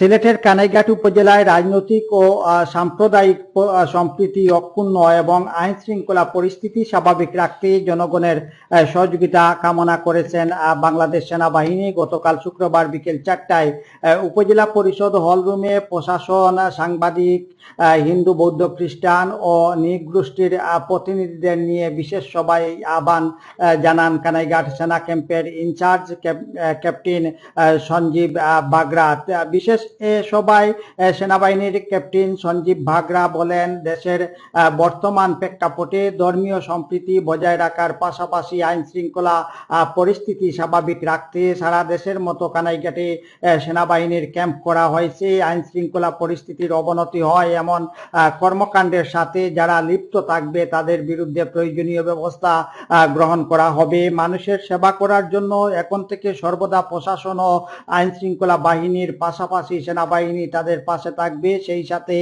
সিলেটের কানাইঘাট উপজেলায় রাজনৈতিক ও সাম্প্রদায়িক সম্প্রীতি অক্ষুণ্ণ এবং আইন শৃঙ্খলা পরিস্থিতি স্বাভাবিক রাখতে জনগণের সহযোগিতা কামনা করেছেন বাংলাদেশ সেনাবাহিনী। গতকাল শুক্রবার বিকেল চারটায় উপজেলা পরিষদ হলরুমে প্রশাসন সাংবাদিক হিন্দু বৌদ্ধ খ্রিস্টান ও নিগোষ্ঠীর প্রতিনিধিদের নিয়ে বিশেষ সভায় আহ্বান জানান কানাইঘাট সেনা ক্যাম্পের ইনচার্জ ক্যাপ্টেন সঞ্জীব আহ, বাগরা তা- বিশেষ সভায় সেনাবাহিনীর ক্যাপ্টেন সঞ্জীব বাগরা বলেন, দেশের বর্তমান প্রেক্ষাপটে ধর্মীয় সম্প্রীতি বজায় রাখার পাশাপাশি আইন শৃঙ্খলা পরিস্থিতি স্বাভাবিক রাখতে সারা দেশের মতো কানাইঘাটে সেনাবাহিনীর ক্যাম্প করা হয়েছে। আইন শৃঙ্খলা পরিস্থিতির অবনতি হয় এমন কর্মকাণ্ডের সাথে যারা লিপ্ত থাকবে তাদের বিরুদ্ধে প্রয়োজনীয় ব্যবস্থা গ্রহণ করা হবে। মানুষের সেবা করার জন্য এখন থেকে সর্বদা প্রশাসন ও আইন শৃঙ্খলা বাহিনীর পাশাপাশি সেনাবাহিনী তাদের পাশে থাকবে। সেই সাথে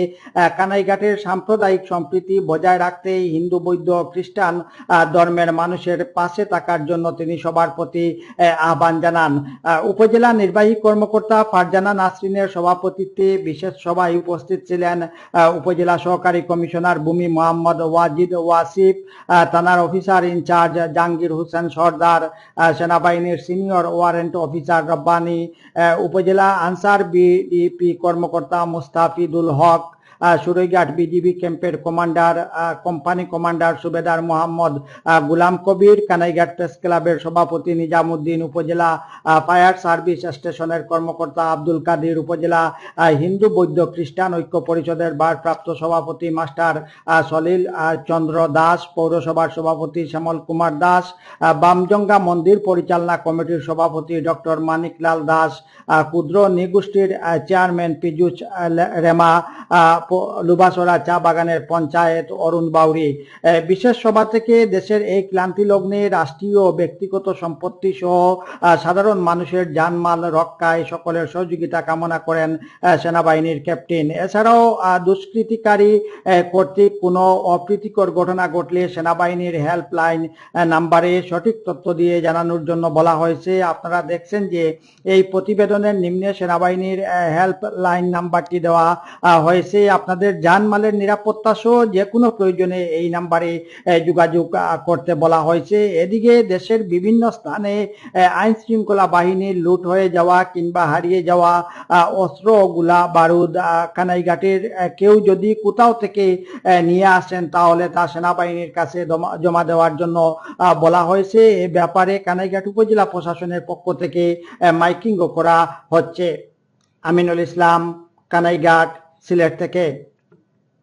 কানাইঘাটের সাম্প্রদায়িক সম্প্রীতি বজায় রাখতে হিন্দু, বৌদ্ধ, খ্রিস্টান ধর্মের মানুষের পাশে থাকার জন্য তিনি সবার প্রতি আহ্বান জানান। উপজেলা নির্বাহী কর্মকর্তা ফারজানা নাসরিনের সভাপতিত্বে বিশেষ সভায় উপস্থিত ছিলেন উপজেলা সহকারী কমিশনার ভূমি মোহাম্মদ ওয়াজিদ ওয়াসিফ থানার officer in charge Jahangir Hossain Sardar সেনাবাহিনীর সিনিয়র ওয়ারেন্ট অফিসার রব্বানি উপজেলা আনসার বিডিপি কর্মকর্তা মুস্তাফিদুল হক সুরৈঘাট বিজিবি ক্যাম্পের কমান্ডার কোম্পানি কমান্ডার সুবেদার মোহাম্মদ গুলাম কবির, কানাইঘাট প্রেস ক্লাবের সভাপতি নিজামুদ্দিন, উপজেলা ফায়ার সার্ভিস স্টেশনের কর্মকর্তা আব্দুল কাদির, উপজেলা হিন্দু বৌদ্ধ খ্রিস্টান ঐক্য পরিষদের ভারপ্রাপ্ত সভাপতি মাস্টার সলিল চন্দ্র দাস, পৌরসভার সভাপতি শ্যামল কুমার দাস বামজঙ্গা মন্দির পরিচালনা কমিটির সভাপতি ডক্টর মানিকলাল দাস ক্ষুদ্র নিগোষ্ঠীর চেয়ারম্যান পীযুষ রেমা লুবাসরা চা বাগানের পঞ্চায়েত, অরুণ বাউরি বিশেষ সভা থেকে দেশের এই ক্লান্তি লগ্নে রাষ্ট্রীয় ব্যক্তিগত সম্পত্তি সহ সাধারণ মানুষের জানমাল রক্ষায় সকলের সহযোগিতা কামনা করেন সেনাবাহিনীর ক্যাপ্টেন। এছাড়াও দুষ্কৃতিকারী কর্তৃক কোনো অপ্রীতিকর ঘটনা ঘটলে সেনাবাহিনীর হেল্পলাইন নাম্বারে সঠিক তথ্য দিয়ে জানানোর জন্য বলা হয়েছে। আপনারা দেখছেন যে এই প্রতিবেদনের নিম্নে সেনাবাহিনীর হেল্পলাইন নাম্বারটি দেওয়া হয়েছে। আপনাদের জানমালের নিরাপত্তা সহ যে কোনো প্রয়োজনে এই নাম্বারে যোগাযোগ করতে বলা হয়েছে। এদিকে দেশের বিভিন্ন স্থানে আইন শৃঙ্খলা বাহিনীর লুট হয়ে যাওয়া কিংবা হারিয়ে যাওয়া অস্ত্র, গোলা, বারুদ কানাইঘাটের কেউ যদি কোথাও থেকে নিয়ে আসেন তাহলে তা সেনাবাহিনীর কাছে জমা- দেওয়ার জন্য বলা হয়েছে। এ ব্যাপারে কানাইঘাট উপজেলা প্রশাসনের পক্ষ থেকে মাইকিংও করা হচ্ছে। আমিনুল ইসলাম, কানাইঘাট। সিলেট থেকে